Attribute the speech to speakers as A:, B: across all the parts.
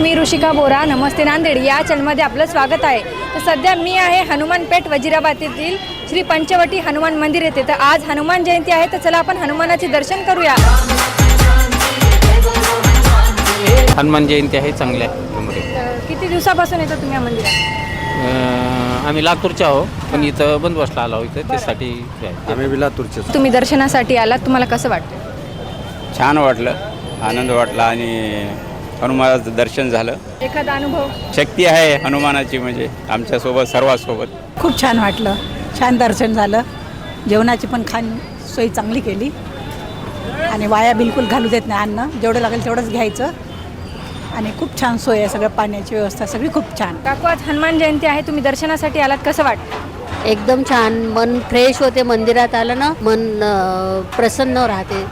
A: मी ऋषिका बोरा. नमस्ते नांदेड. या चॅनलमध्ये आपलं स्वागत आहे. तर सध्या मी आहे हनुमानपेठ वजिराबाद येथील श्री पंचवटी हनुमान मंदिर येथे. तर आज हनुमान जयंती आहे. तर चला आपण हनुमानाचे दर्शन करूया.
B: हनुमान जयंती आहे. चांगली आहे.
A: तर किती दिवसापासून येतो तुम्ही या मंदिरात?
B: अं, आम्ही लातूरचे आहो पण इथं बंदोबस्ता आलो इथं त्यासाठी आहे.
C: आम्ही विलातूरचे
A: तुम्ही दर्शनासाठी आलात. तुम्हाला कसं वाटतं
C: छान वाटलं. आनंद वाटला आणि हनुमानाचं दर्शन झालं.
A: एखादा अनुभव?
C: शक्ती आहे हनुमानाची म्हणजे आमच्यासोबत सर्वांसोबत.
D: खूप छान वाटलं. छान दर्शन झालं. जेवणाची पण खान सोय चांगली केली. आणि वाया बिलकुल घालू देत नाही अन्न. जेवढं लागेल तेवढंच घ्यायचं. आणि खूप छान सोय आहे सगळं पाण्याची व्यवस्था सगळी खूप छान.
A: काकू आज हनुमान जयंती आहे. तुम्ही दर्शनासाठी आलात. कसं वाटतं?
E: एकदम छान. मन फ्रेश होते मंदिरात आलं ना मन अ, प्रसन्न राहते.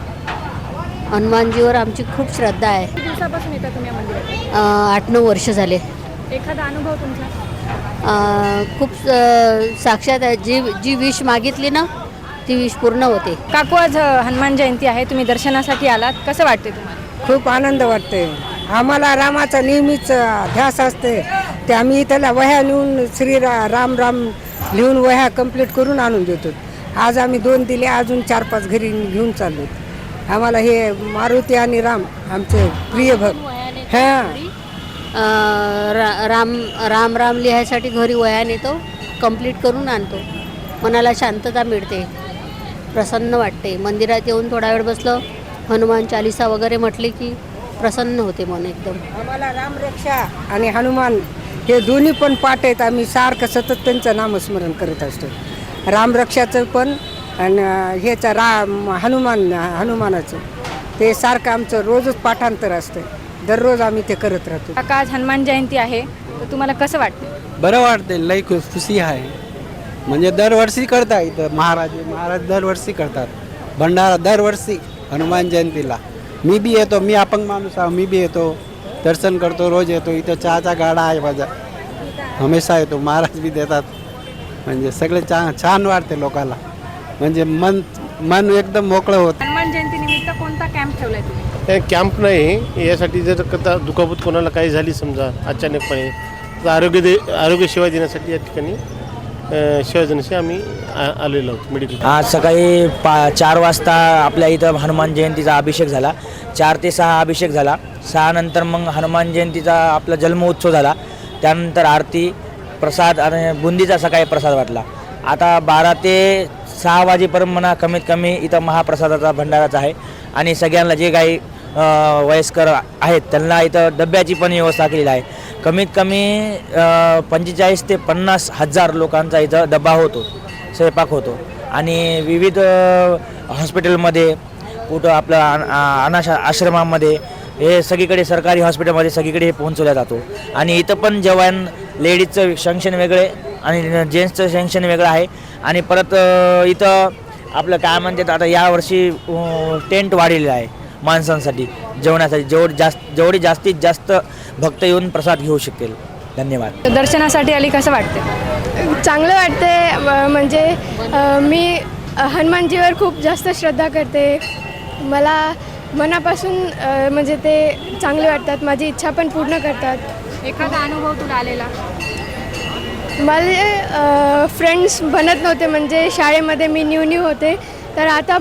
E: हनुमानजीवर आमची खूप श्रद्धा आहे.
A: किती दिवसापासून येतात तुम्ही या मंदिरात
E: अ, आठ नऊ वर्ष झाले.
A: एखादा अनुभव तुमचा?
E: अ, खूप अ, साक्षात आहे. जी जी विश मागितली ना ती विश पूर्ण होते.
A: काकू आज अ, हनुमान जयंती आहे. तुम्ही दर्शनासाठी आलात. कसं वाटते तुम्हाला?
F: खूप आनंद वाटते आम्हाला रामाचा नेहमीच ध्यास असते. ते आम्ही त्याला वह्या लिहून श्री रा राम राम लिहून वह्या कंप्लीट करून आणून देतो. आज आम्ही दोन दिले अजून चार पाच घरी घेऊन चाललो आम्हाला हे मारुती आणि राम आमचे प्रिय भक्त. हां.
E: रा राम राम राम लिहायसाठी घरी वया नेतो कंप्लीट करून आणतो. मनाला शांतता मिळते. प्रसन्न वाटते. मंदिरात येऊन थोडा वेळ बसलं हनुमान चालिसा वगैरे म्हटले की प्रसन्न होते मन एकदम.
F: आम्हाला रामरक्षा आणि हनुमान हे दोन्ही पण पाठ आहेत. आम्ही सारखं सतत त्यांचं नामस्मरण करत असतो. रामरक्षाचं पण आणि ह्याचं राम हनुमान हनुमानाचं. ते सारखं आमचं रोजच पाठांतर असतं दररोज आम्ही ते करत राहतो.
A: काका आज हनुमान जयंती आहे. तर तुम्हाला कसं वाटतं?
G: बरं वाटते लई खुश खुशी आहे. म्हणजे दरवर्षी करता इथं महाराज. महाराज दरवर्षी करतात. भंडारा दरवर्षी हनुमान जयंतीला. मी बी येतो. मी अपंग माणूस आहो. मी बी येतो. दर्शन करतो. रोज येतो. इथं चहाचा गाडा आहे माझा. हमेशा येतो. महाराज बी देतात. म्हणजे सगळे छान छान वाटते लोकांना म्हणजे मन मन एकदम मोकळं होतं.
A: हनुमान जयंती निमित्त कोणता कॅम्प ठेवलाय तुम्ही?
H: हे कॅम्प नाही यासाठी जर कथा दुखापत कोणाला काही झाली समजा अचानकपणे तर आरोग्य दे आरोग्य सेवा देण्यासाठी या ठिकाणी अ, सेवा देण्यासाठी आम्ही आ- आलेलो आहोत मेडिकल
I: आज सकाळी पा चार वाजता आपल्या इथं हनुमान जयंतीचा अभिषेक झाला. चार ते सहा अभिषेक झाला. सहा नंतर मग हनुमान जयंतीचा आपला जन्मोत्सव झाला. त्यानंतर आरती प्रसाद आणि बुंदीचा सकाळी प्रसाद वाटला. आता बारा ते सहा वाजेपर्यंत म्हणा कमीत कमी इथं महाप्रसादाचा भंडाराचा आहे. आणि सगळ्यांना जे काही वयस्कर आहेत त्यांना इथं डब्याची पण व्यवस्था केलेली आहे. कमीत कमी पंचेचाळीस ते पन्नास हजार लोकांचा इथं डबा होतो स्वयंपाक होतो. आणि विविध हॉस्पिटलमध्ये कुठं आपलं अनाशा आश्रमामध्ये हे सगळीकडे सरकारी हॉस्पिटलमध्ये सगळीकडे हे पोहोचवला जातो. आणि इथं पण जवान लेडीजचं सेंक्शन वेगळे आणि जेंट्सचं सेंक्शन वेगळं आहे. आणि परत इथं आपलं काय म्हणतात आता यावर्षी टेंट वाढलेलं आहे माणसांसाठी जेवणासाठी. जेवढ जास्त जेवढी जास्तीत जास्त भक्त येऊन प्रसाद घेऊ शकतील धन्यवाद.
A: तर दर्शनासाठी आली कसं वाटते
J: चांगलं वाटते म्हणजे मी हनुमानजीवर खूप जास्त श्रद्धा करते. मला मनापासून म्हणजे ते चांगले वाटतात. माझी इच्छा पण पूर्ण करतात.
A: एखादा अनुभव तुला आलेला?
J: माझे फ्रेंड्स बनत नव्हते म्हणजे शाळेमध्ये मी न्यू न्यू होते. तर आता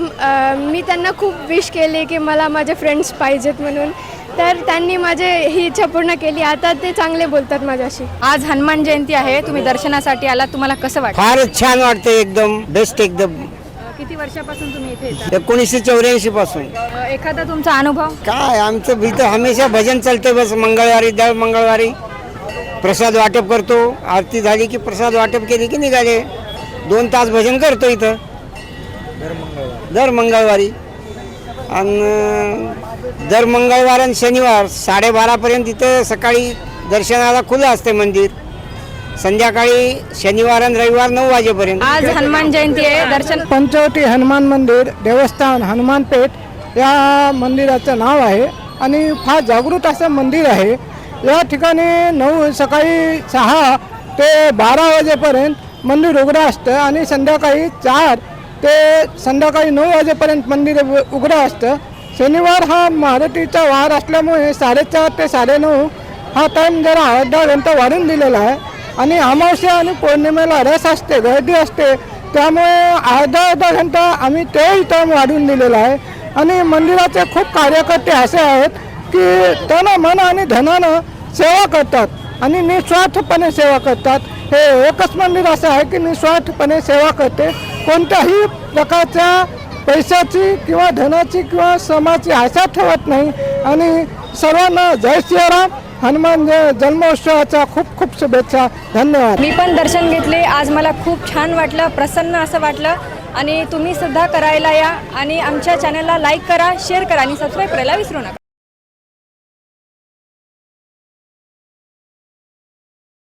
J: मी त्यांना खूप विश केले की मला माझे फ्रेंड्स पाहिजेत म्हणून. तर त्यांनी माझे ही इच्छा पूर्ण केली. आता ते चांगले बोलतात माझ्याशी.
A: आज हनुमान जयंती आहे. तुम्ही दर्शनासाठी आलात. तुम्हाला कसं वाटतं?
F: फारच छान वाटते एकदम. बेस्ट एकदम.
A: किती वर्षापासून तुम्ही इथे येता?
F: एकोणीसशे चौऱ्याऐंशी पासून.
A: एखादा तुमचा अनुभव?
F: काय? आमचं इथं हमेशा भजन चालते बस मंगळवारी दर मंगळवारी. प्रसाद वाटप करतो. आरती झाली की प्रसाद वाटप केली की निघाले. दोन तास भजन करतो इथं. दर मंगळवारी. आणि दर मंगळवार आणि शनिवार साडेबारापर्यंत इथं सकाळी दर्शनाला खुलं असते मंदिर. संध्याकाळी शनिवार आणि रविवार नऊ वाजेपर्यंत.
A: आज हनुमान जयंती आहे. दर्शन
K: पंचवटी हनुमान मंदिर देवस्थान हनुमानपेठ या मंदिराचं नाव आहे. आणि फार जागृत असं मंदिर आहे. या ठिकाणी नऊ सकाळी सहा ते बारा वाजेपर्यंत मंदिर उघडं असतं आणि संध्याकाळी चार ते संध्याकाळी नऊ वाजेपर्यंत मंदिर उघडं असतं. शनिवार हा मारुतीचा वार असल्यामुळे साडेचार ते साडेनऊ हा टाईम जरा आठ घंटा वाढून दिलेला आहे. आणि अमावस्या आणि पौर्णिमेला रस असते गर्दी असते त्यामुळे अर्धा अर्धा घंटा आम्ही तेही टाईम वाढून दिलेला आहे. आणि मंदिराचे खूप कार्यकर्ते असे आहेत की तन मन आणि धनानं सेवा करतात आणि निस्वार्थपणे सेवा करतात. हे एकच मंदिर असं आहे की निस्वार्थपणे सेवा करते. कोणत्याही प्रकारच्या पैशाची किंवा धनाची किंवा श्रमाची आशा ठेवत नाही. आणि सर्वांना जय श्रीराम हनुमान जन्मोत्सवाचा जन्मोत्सवाच्या खूप खूप शुभेच्छा. धन्यवाद.
A: मी पण दर्शन घेतले. आज मला खूप छान वाटलं प्रसन्न असं वाटलं. आणि तुम्ही सुद्धा करायला या आणि आमच्या चॅनलला लाईक करा शेअर करा आणि सबस्क्राईब करायला विसरू नका.